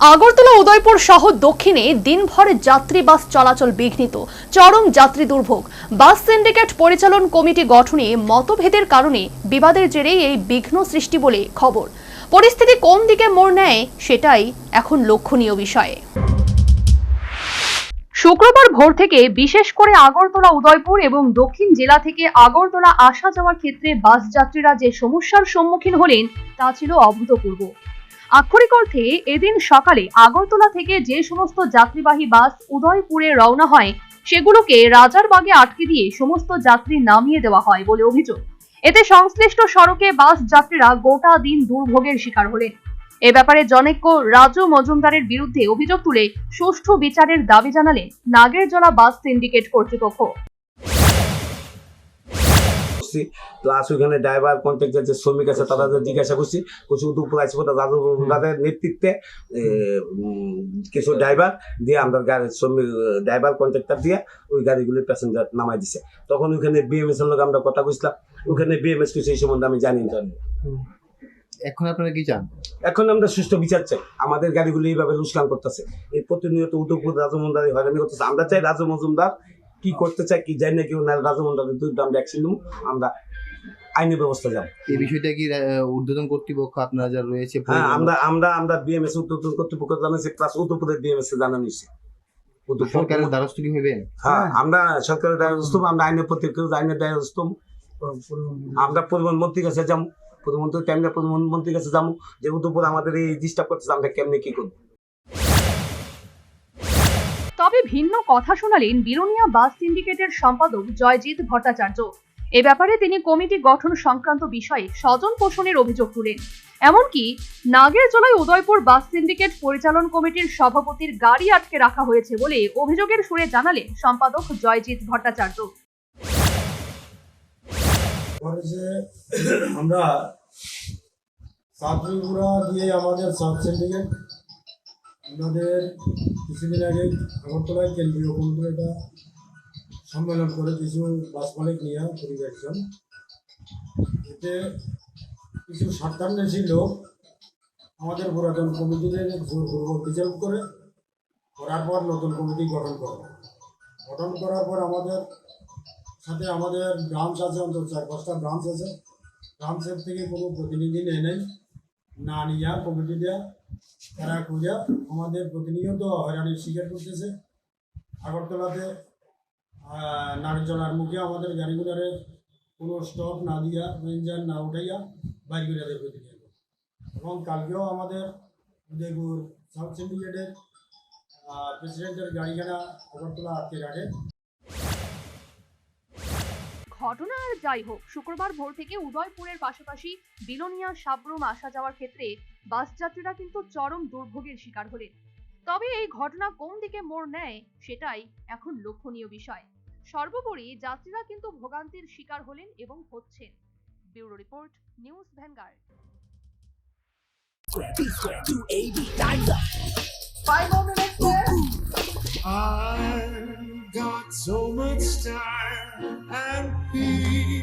আগরতলা উদয়পুর সহ দক্ষিণে দিনভর যাত্রী বাস চলাচল বিঘ্নিত। চরম যাত্রী দুর্ভোগ। বাস সিন্ডিকেট পরিচালন কমিটি গঠনে মতভেদের কারণে বিবাদের জেরে এই বিঘ্ন সৃষ্টি বলে খবর। পরিস্থিতি কোন দিকে মোড় নেয় সেটাই এখন লক্ষণীয় বিষয়। শুক্রবার ভোর থেকে বিশেষ করে আগরতলা উদয়পুর এবং দক্ষিণ জেলা থেকে আগরতলা আসা যাওয়ার ক্ষেত্রে বাস যাত্রীরা যে সমস্যার সম্মুখীন হলেন তা ছিল অভূতপূর্ব। আক্ষরিক অর্থে, এদিন সকালে আগরতলা থেকে যে সমস্ত যাত্রীবাহী বাস উদয়পুরে রওনা হয়, সেগুলোকে রাজারবাগে আটকে দিয়ে সমস্ত যাত্রী নামিয়ে দেওয়া হয় বলে অভিযোগ। এতে সংশ্লিষ্ট সড়কে বাস যাত্রীরা গোটা দিন দুর্ভোগের শিকার হলেন। এ ব্যাপারে জনৈক্য রাজু মজুমদারের বিরুদ্ধে অভিযোগ তুলে সুষ্ঠু বিচারের দাবি জানালেন নাগেরজলা বাস সিন্ডিকেট কর্তৃপক্ষ। করছি। প্লাস ওইখানে ড্রাইভার কন্ট্রাক্টর যে শ্রমিক আছে তাদের জিজ্ঞাসা করছি কিছু দুপুর আসব তাদের নেতৃত্বে কিছু ড্রাইভার দিয়ে আমরা গাড়ি শ্রমিক ড্রাইভার কন্ট্রাক্টর দিয়ে ওই গাড়িগুলির প্যাসেঞ্জার নামাই দিছে। তখন ওইখানে বিএমএস এর লোক আমরা কথা কইছিলাম। ওখানে বিএমএস কিছু এই সম্বন্ধে আমি জানি না। এখন আপনারা কি চান? এখন আমরা সুষ্ঠু বিচার চাই। আমাদের গাড়িগুলি এইভাবে লুসকান করতেছে। এই প্রতিনিয়ত উদয়পুর রাজু মজুমদার হয়রানি করতেছে। আমরা চাই রাজু মজুমদার কি করতে চাই কি জানি না কেউ না রাজু মজুমদারের দুধ আমরা অ্যাকশন নেব আমরা আইনি ব্যবস্থা যাব। এই বিষয়টা কি উদ্বোধন কর্তৃপক্ষ আপনারা যারা রয়েছে হ্যাঁ আমরা আমরা আমরা বিএমএস উদ্বোধন কর্তৃপক্ষ জানাইছি প্লাস উত্তরপ্রদেশ বিএমএস জানানো হয়েছে। সরকারের দ্বারস্থ কি হবে হ্যাঁ আমরা সরকারের দ্বারস্থ আমরা আইনের প্রতি আইনের দ্বারস্থ। আমরা পরিবহন মন্ত্রীর কাছে যাব প্রধানমন্ত্রী টাইমে পরিবহন মন্ত্রীর কাছে যাব যে উত্তরপুর আমাদের এই ডিস্টার্ব করতেছে আমরা কেমনি কি করব? তবে ভিন্ন কথা শোনালেন বিরোনিয়া বাস সিন্ডিকেটের সম্পাদক জয়জিৎ ভট্টাচার্য। এ ব্যাপারে তিনি কমিটি গঠন সংক্রান্ত বিষয়ে স্বজন পোষণের অভিযোগ তুলেন। এমনকি নাগেরজলায় উদয়পুর বাস সিন্ডিকেট পরিচালন কমিটির সভাপতির গাড়ি আটকে রাখা হয়েছে বলে অভিযোগের সুরে জানালেন সম্পাদক জয়জিৎ ভট্টাচার্য। আমরা দিয়ে আমাদের সাব সিন্ডিকেট আমাদের কিছুদিন আগে আগরতলায় কেন্দ্রীয় কমিটির একটা সম্মেলন করে কিছু বাস মালিক নিয়ে পরিবেশন এতে কিছু স্বার্থান্বেষী লোক আমাদের পুরাতন কমিটিতে জোরপূর্বক বিচার করে, করার পর নতুন কমিটি গঠন করে। গঠন করার পর আমাদের সাথে আমাদের ব্রাঞ্চ আছে, অন্তত চার পাঁচটা ব্রাঞ্চ আছে। ব্রাঞ্চের থেকে কোনো প্রতিনিধি নেই নেই। না নিয়ে কমিটিটা তারা খুঁজে আমাদের প্রতিনিয়ত হয়রানির শিকার করতেছে। আগরতলাতে নারীজলার মুখে আমাদের গাড়িগুলোরে কোনো স্টপ না দিয়া ইঞ্জান না উঠাইয়া বাইর করে দেয় প্রতিনিয়ত। এবং কালকেও আমাদের উদয়পুর সাউথ সিন্ডিকেটের প্রেসিডেন্টের গাড়িখানা আগরতলা আটকে রাখে। ঘটনা আর যাই হোক, শুক্রবার ভোর থেকে উদয়পুরের পাশাপাশি বিলোনিয়া সাবরুম আসা যাওয়ার ক্ষেত্রে বাস যাত্রীরা কিন্তু চরম দুর্ভোগের শিকার হলেন। তবে এই ঘটনা কোন দিকে মোড় নেয় সেটাই এখন লক্ষণীয় বিষয়। সর্বোপরি যাত্রীরা কিন্তু ভোগান্তির শিকার হলেন এবং হচ্ছেন। Bureau report, news Vanguard. Got so much time